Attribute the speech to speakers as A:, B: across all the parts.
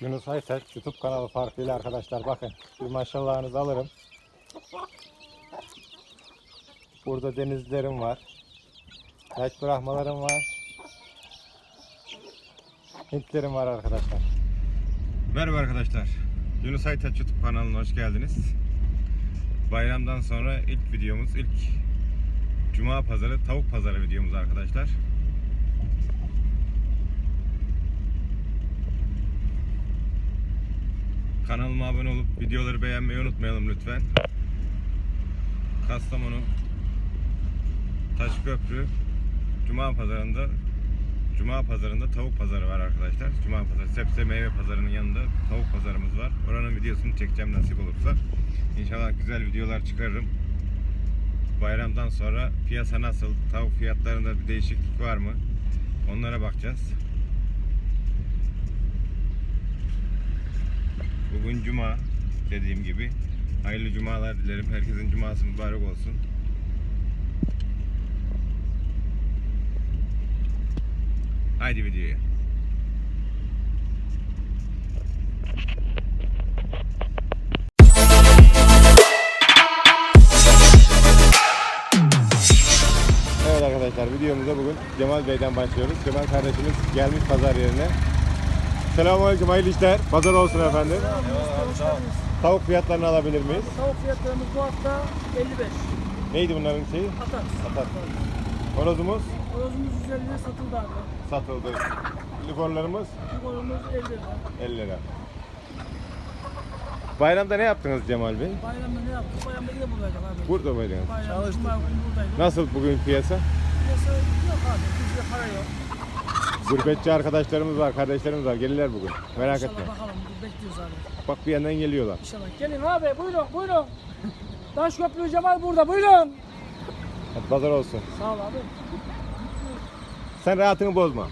A: Yunus Aytaç YouTube kanalı farkıyla arkadaşlar bakın bir maşallahınızı alırım. Burada denizlerim var. Yaş bırakmalarım var. Hintlerim var arkadaşlar. Merhaba arkadaşlar. Yunus Aytaç YouTube kanalına hoş geldiniz. Bayramdan sonra ilk videomuz, ilk Cuma pazarı, tavuk pazarı videomuz arkadaşlar. Kanalıma abone olup videoları beğenmeyi unutmayalım lütfen. Kastamonu Taşköprü Cuma pazarında Cuma pazarında tavuk pazarı var arkadaşlar. Cuma pazarı sebze meyve pazarının yanında tavuk pazarımız var. Oranın videosunu çekeceğim nasip olursa. İnşallah güzel videolar çıkarırım. Bayramdan sonra piyasa nasıl? Tavuk fiyatlarında bir değişiklik var mı? Onlara bakacağız. Bugün cuma dediğim gibi. Hayırlı cumalar dilerim. Herkesin cuması mübarek olsun. Haydi videoya. Evet arkadaşlar videomuza bugün Cemal Bey'den başlıyoruz. Cemal kardeşimiz gelmiş pazar yerine. Selamünaleyküm hayırlı işler. Pazar olsun efendim. Tavuk fiyatlarını alabilir miyiz?
B: Tavuk fiyatlarımız bu hafta 55.
A: Neydi bunların şeyi?
B: Atar.
A: Atar. Horozumuz
B: Horozumuz 150 lira satıldı abi.
A: satıldı. Likorlarımız
B: Limonumuz 50 lira.
A: 50 lira. Bayramda ne yaptınız Cemal Bey?
B: Bayramda ne yaptık? Bayramda yine buradaydık abi.
A: Burada mıydınız?
B: Bayramda günü buradaydık.
A: Nasıl bugün piyasa?
B: Piyasa yok abi. Bizde para yok.
A: Gurbetçi arkadaşlarımız var, kardeşlerimiz var. Gelirler bugün. Merak
B: İnşallah
A: etme.
B: bakalım. Bekliyoruz abi.
A: Bak bir yandan geliyorlar.
B: İnşallah. Gelin abi buyurun buyurun. Taşköprü Cemal burada buyurun.
A: Hadi pazar olsun.
B: Sağ ol abi.
A: Sen rahatını bozma.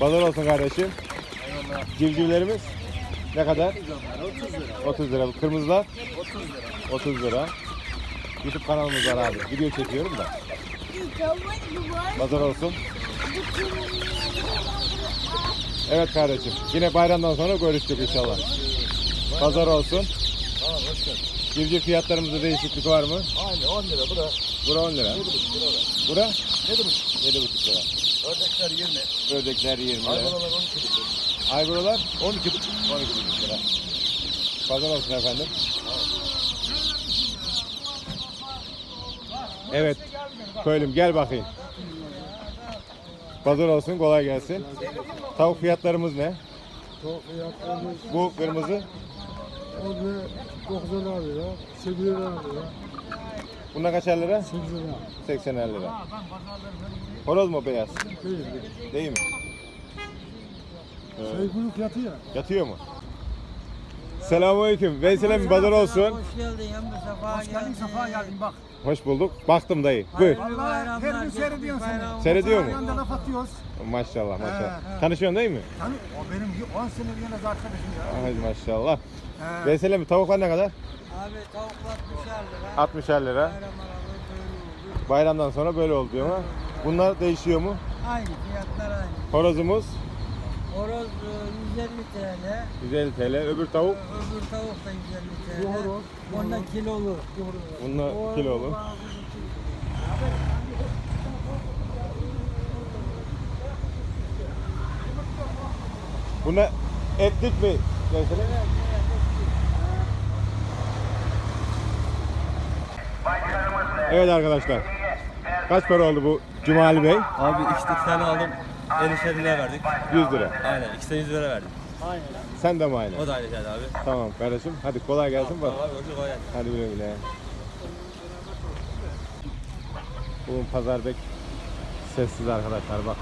A: Pazar olsun kardeşim. Civcivlerimiz ne kadar? 30 lira. 30 lira. Kırmızılar? 30 lira. 30 lira. YouTube kanalımız var abi. Video çekiyorum da. Pazar olsun. Evet kardeşim. Yine bayramdan sonra görüştük inşallah. Pazar olsun.
C: Tamam hoş geldin.
A: Civciv fiyatlarımızda değişiklik var mı?
C: Aynı 10 lira bu da.
A: Bura 10 lira.
C: 7,5 lira da.
A: Bura
C: Ne demek?
A: 7,5 lira.
C: Ördekler 20.
A: Ördekler 20 lira.
C: Hayvanalar 12 lira.
A: Ayguralar
C: 12,5.
A: 12,5 lira. Pazar olsun efendim. Evet. Köylüm gel bakayım. Pazar olsun kolay gelsin. Tavuk fiyatlarımız ne?
D: Tavuk fiyatlarımız
A: Bu kırmızı.
D: orada 90 lira, 8 lira,
A: Buna kaçar lira?
D: 8 lira.
A: 80 lira. Horoz mu beyaz?
D: Değil.
A: Değil mi?
D: Seyfuluk yatı ya.
A: Yatıyor mu? Selamünaleyküm. Veysel'em pazar olsun.
E: Hoş geldin hem de sefa
B: Hoş geldin sefa geldin bak.
A: Hoş bulduk. Baktım dayı. Buyur.
E: Vallahi
B: her gün seyrediyorsun seni.
A: Seyrediyor mu?
B: Yanında laf atıyoruz.
A: Maşallah maşallah. Tanışıyorsun değil mi?
B: Yani o benim 10 senelik yanında arkadaşım ya.
A: Hadi maşallah.
B: He.
A: Veysel'em tavuklar ne kadar?
E: Abi tavuklar 60
A: 60'er
E: lira.
A: lira.
E: Bayram aralığı böyle oldu.
A: Bayramdan sonra böyle oldu diyor ama. Bunlar değişiyor mu?
E: Aynı fiyatlar aynı.
A: Horozumuz
E: Horoz e, 150 TL.
A: 150 TL. Öbür tavuk
E: Öbür tavuk da 150 TL.
D: horoz,
E: Ondan kilolu.
A: bununla kilolu. Buna etlik mi? Veysel'em? Evet arkadaşlar. Kaç para oldu bu Cumali Bey?
F: Abi iki tane aldım. 50 lira verdik.
A: 100 lira.
F: Aynen. İkisi de 100 lira verdik.
A: Sen de mi aynı?
F: O da aynı geldi abi.
A: Tamam kardeşim. Hadi kolay gelsin bak.
F: Tamam abi görüşürüz. kolay gelsin.
A: Hadi güle güle. Bugün pazar pek sessiz arkadaşlar bak.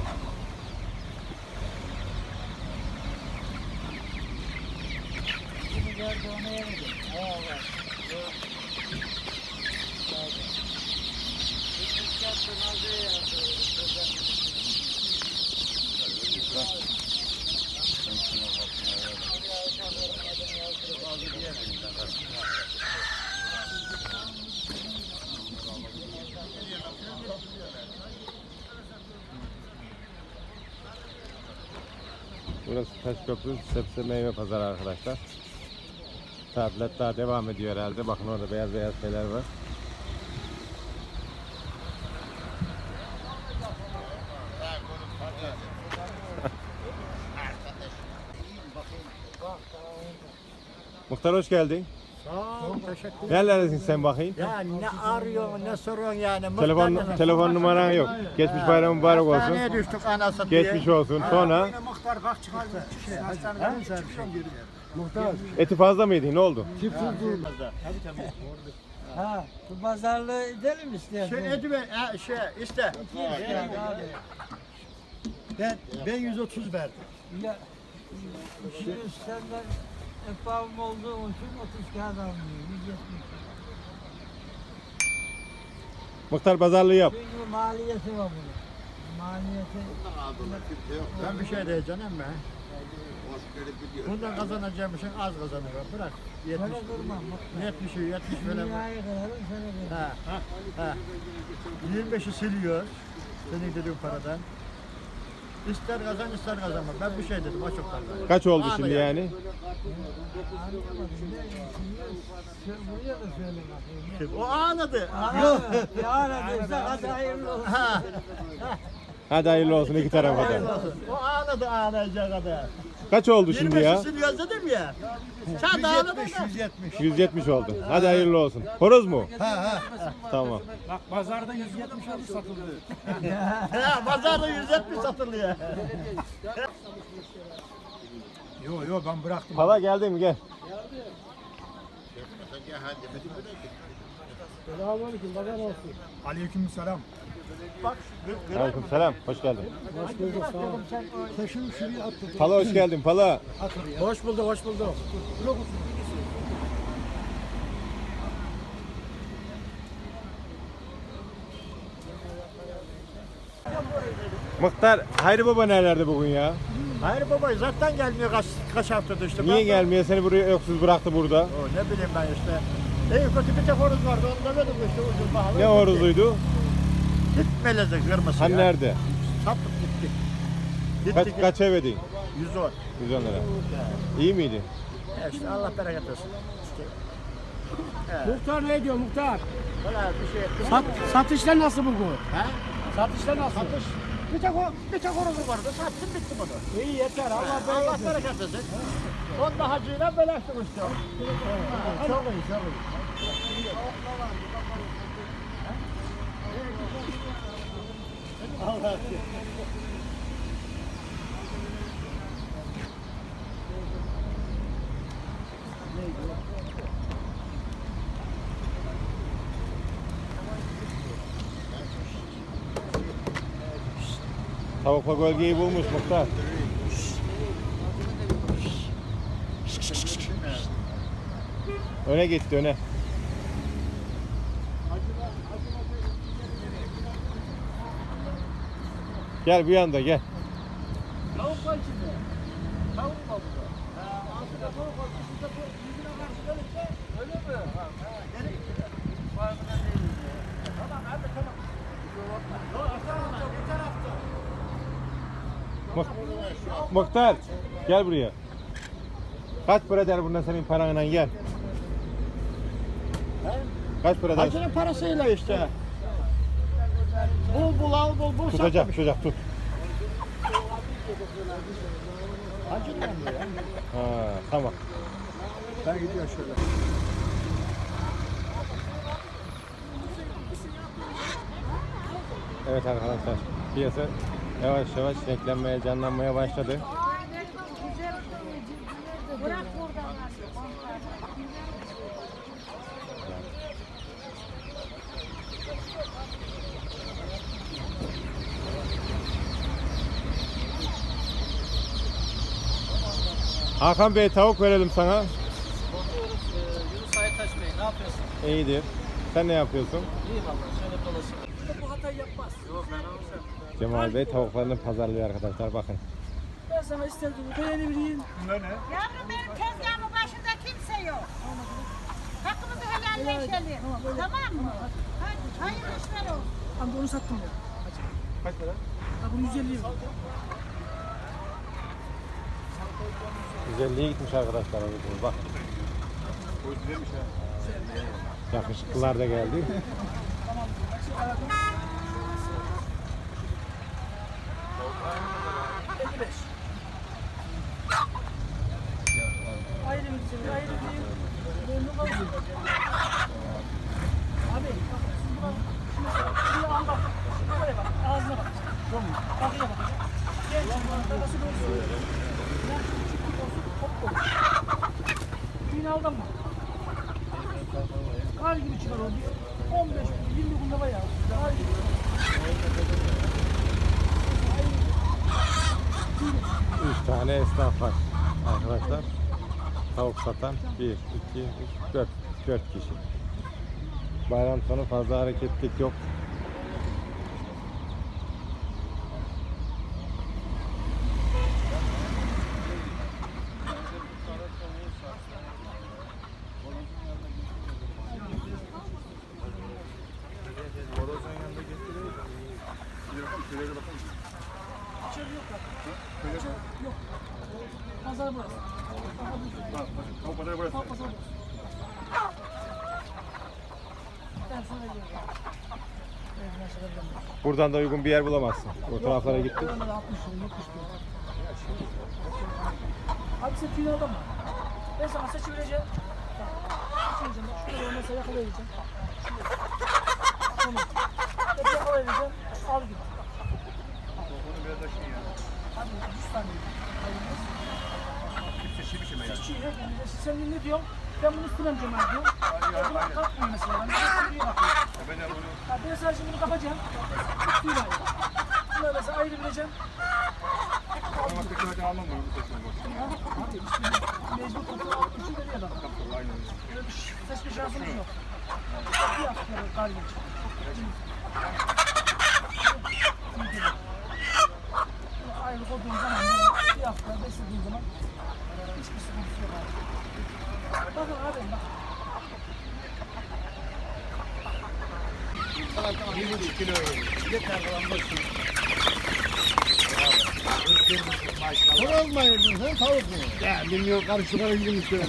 A: Burası Taşköprü sebze meyve pazarı arkadaşlar. Saatler daha devam ediyor herhalde. Bakın orada beyaz beyaz şeyler var. Muhtar hoş geldin.
C: Teşekkür
A: Nerelerdesin sen bakayım?
C: Ya ne arıyorsun, ne soruyorsun yani?
A: Telefon
C: Muhtar
A: telefon numaran yok. Geçmiş bayram mübarek olsun.
C: Hastaneye düştük anası diye.
A: Geçmiş olsun. Sonra
C: Muhtar bak çıkardı. Şey, hastaneden geri.
D: Muhtar.
A: eti fazla mıydı? Ne oldu?
E: Ha, bu pazarlığı edelim istersen.
C: Şey, Edi Bey, ha, şey, işte. Ben, ben 130 verdim.
E: Ya, şimdi senden efendim olduğu için 30 kağıt almıyor. 170.
A: Muhtar pazarlığı yap.
E: Çünkü maliyeti var bunun. Maliyeti.
C: Ben bir şey diyeceğim mi? Bundan kazanacağım şey az kazanıyor. Bırak. 70,
E: Sana durmam. bak.
C: 70, 70 falan.
E: Dünyayı kırarım sana kırarım.
C: Ha, ha. 25'i siliyor. Senin dediğin paradan. İster kazan ister kazanma. Ben bir şey dedim açık kazan.
A: Kaç oldu
C: Abi
A: şimdi
C: ya.
A: yani?
E: Bakayım.
C: O anladı.
E: Yok. Ya hadi hayırlı olsun.
C: Ha,
A: Hadi hayırlı olsun iki tarafa da.
C: o anladı ağlayacak kadar.
A: Kaç oldu şimdi
C: 25'i
A: ya?
C: siliyoruz dedim ya. Sen de anladın mı?
D: 170.
A: 170 oldu. Hadi hayırlı olsun. Horoz mu?
C: Ha ha.
A: Tamam.
B: Bak pazarda 170 oldu satıldı.
C: Ha, pazarda 170 satılıyor.
D: Yok yok ben bıraktım.
A: Hala geldi mi gel.
D: Selamünaleyküm. Aleyküm selam.
C: Bak,
A: Aleyküm selam. Hoş geldin.
D: Hoş bulduk sağ ol. Taşını şuraya attı.
A: Pala hoş geldin Pala.
B: Hoş bulduk, hoş bulduk.
A: Muhtar Hayri Baba nerelerde bugün ya?
C: Hayır baba zaten gelmiyor kaç, kaç haftadır işte.
A: Niye
C: Ben de-
A: gelmiyor? Seni buraya öksüz bıraktı burada.
C: O ne bileyim ben işte. En kötü bir tek horoz vardı onu da verdim işte ucuz pahalı.
A: Ne horozuydu?
C: Hiç melezi kırması
A: Hani
C: ya.
A: nerede?
C: Sattık gittik.
A: Kaç,
C: Gittik.
A: kaç evedin?
C: 110.
A: 110 lira. İyi miydi?
C: Ya işte Allah bereket versin. İşte.
B: Muhtar ne diyor muhtar?
C: Valla bir şey ettim.
B: Sat, satışlar nasıl bugün?
C: Ha?
B: Satışlar nasıl?
C: Satış. Bir tek, o, bir tek horozu vardı. Sattım bitti bunu.
B: İyi yeter Allah
C: Allah
B: bereket versin.
C: bereket versin. Onda hacıyla belaştım işte. Ha, çok iyi, çok iyi. Allah
A: Tavukla gölgeyi bulmuş Muhtar. Öne gitti öne. Gel bu yanda gel.
C: Tavuk var içinde. Tavuk var burada. Ha, altında tavuk var. Üstünde bu yüzüne karşı dönükse öyle mi? Ha, ha. Gitti. Farkında değiliz ya. Tamam abi tamam. Yok
A: Muhtar gel buraya. Kaç para eder bundan senin paranla gel.
C: He?
A: Kaç para eder?
C: Hacının parasıyla işte. Bul bul al bul bul
A: Tutacak
C: satmış.
A: tutacak tut.
C: Hacının yanında ya.
A: Ha, tamam.
C: Ben gidiyorum şöyle.
A: Evet arkadaşlar piyasa yavaş yavaş renklenmeye canlanmaya başladı. Hakan Bey tavuk verelim sana.
E: Yunus Aytaş Bey ne yapıyorsun?
A: İyidir. Sen ne yapıyorsun?
E: İyi vallahi şöyle dolaşın. Bu hatayı yapmaz. Yok ben almışım.
A: Cemal Bey tavuklarını pazarlıyor arkadaşlar bakın.
B: Ben sana istediğimi beğenebileyim.
G: Yavrum benim tezgahımın başında kimse yok. Hakkımızı helalleşelim. Tamam mı? Hadi hayırlı işler olsun.
B: Ama onu sattım ya.
A: Kaç para?
B: Ha bunu 150 lira.
A: Güzelliğe gitmiş arkadaşlar. Bak. Yakışıklılar da geldi.
B: Ağzına bak. Bakıya bak. Gel takası olsun. Aldın mı? Kar gibi çıkar o. 15 gün, 20 günde var ya. Kar gibi.
A: Üç tane esnaf var arkadaşlar. Tavuk satan 1, 2, 3, 4, 4 kişi. Bayram sonu fazla hareketlik yok. Buradan da uygun bir yer bulamazsın. O taraflara gittik.
B: Ben de 60 lira, 70 lira. Abi tüyünü aldın mı? Ben sana vereceğim. Bak, şurada mesela yakalayacağım. Tamam. Yakalayacağım. Al git. Abi 100 tane. Çiçeği hepimize. Sen ne diyorsun? Ben bunu süremeyeceğim ben diyorum. Ben bunu kalkmıyor mesela. Ben bunu sürüye bakıyorum. Ha, ben sadece bunu kapacağım. Suyla ayrı. Bunları mesela ayrı bileceğim.
D: Ama tekrar almam bunu.
B: Abi işte mecbur kontrol altı üçü veriyor bak. Böyle bir ş- seçme şansımız yok. Bir hafta geçti. Ayrı koyduğum zaman bir hafta beslediğim zaman hiçbir sıkıntısı yok abi. Bakın abi bak.
D: Horoz mu ayırdın sen tavuk mu? Ya bilmiyorum karıştırarak yemiş böyle.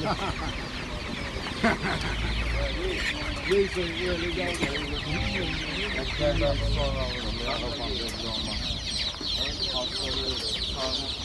D: Neyse öyle.
A: Ördeklerimiz arkadaşlar bakın.
G: Sen dedin ya sarı civciv yok. Ben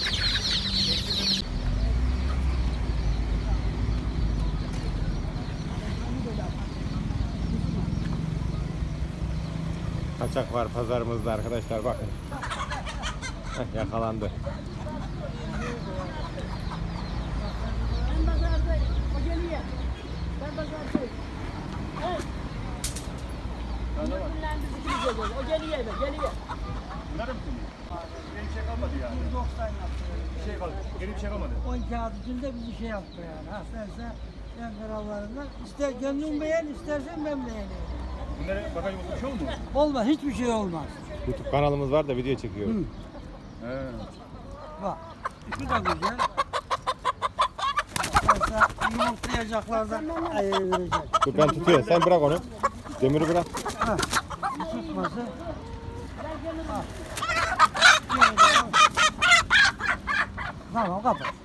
A: Kaçak var pazarımızda arkadaşlar bakın. Heh, yakalandı.
B: Ben. O geliyor. Ben pazardayım. Evet. Bunlar bizi gideceğiz. O geliyor eve,
D: bir şey kalmadı yani.
E: 90 yaptı.
D: Şey kalmadı. Benim bir şey kalmadı.
E: 10 kağıt içinde bir şey yaptı yani. Ha sense sen krallarından. İster gönlün beğen istersen ben beğeneyim.
D: Bunlara bagaj bir şey olmuyor mu?
E: Olmaz hiçbir şey olmaz.
A: YouTube kanalımız var da video çekiyoruz.
D: He.
E: Bak şu da güzel. Mesela yumurtlayacaklardan ayırı verecek.
A: Dur ben tutuyorum. Sen bırak onu. Demiri bırak.
E: Tutması. Ha. Tamam kapat.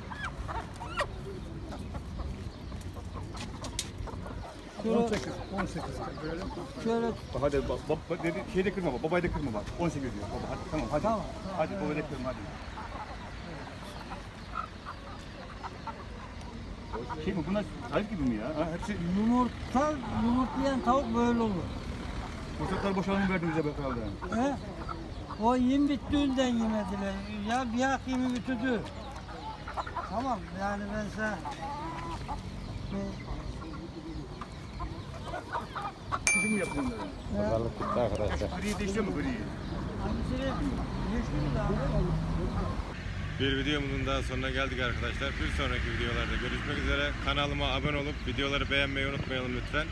E: Şöyle,
D: 18. 18. Böyle.
E: şöyle
D: hadi bak, bak, bak dedi, şeyde kırma bak, babayı da kırma bak. 18 diyor baba. Hadi tamam hadi.
E: Tamam,
D: Hadi babayı da kırma hadi. Şey mi bunlar sahip gibi mi ya? Ha, hepsi
E: yumurta, yumurtlayan tavuk böyle olur.
D: fırsatlar boşalma verdiniz ya be herhalde.
E: He? O yem bittiğinden yemediler. Ya bir hak yemi bitirdi. Tamam yani ben sana şey,
D: Yaptın onları?
A: Pazarlık bitti arkadaşlar.
D: Griyi değiştiriyor mu griyi?
A: Bir videomuzun daha sonuna geldik arkadaşlar. Bir sonraki videolarda görüşmek üzere. Kanalıma abone olup videoları beğenmeyi unutmayalım lütfen.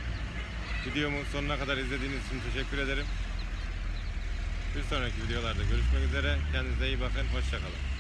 A: Videomu sonuna kadar izlediğiniz için teşekkür ederim. Bir sonraki videolarda görüşmek üzere. Kendinize iyi bakın. Hoşçakalın.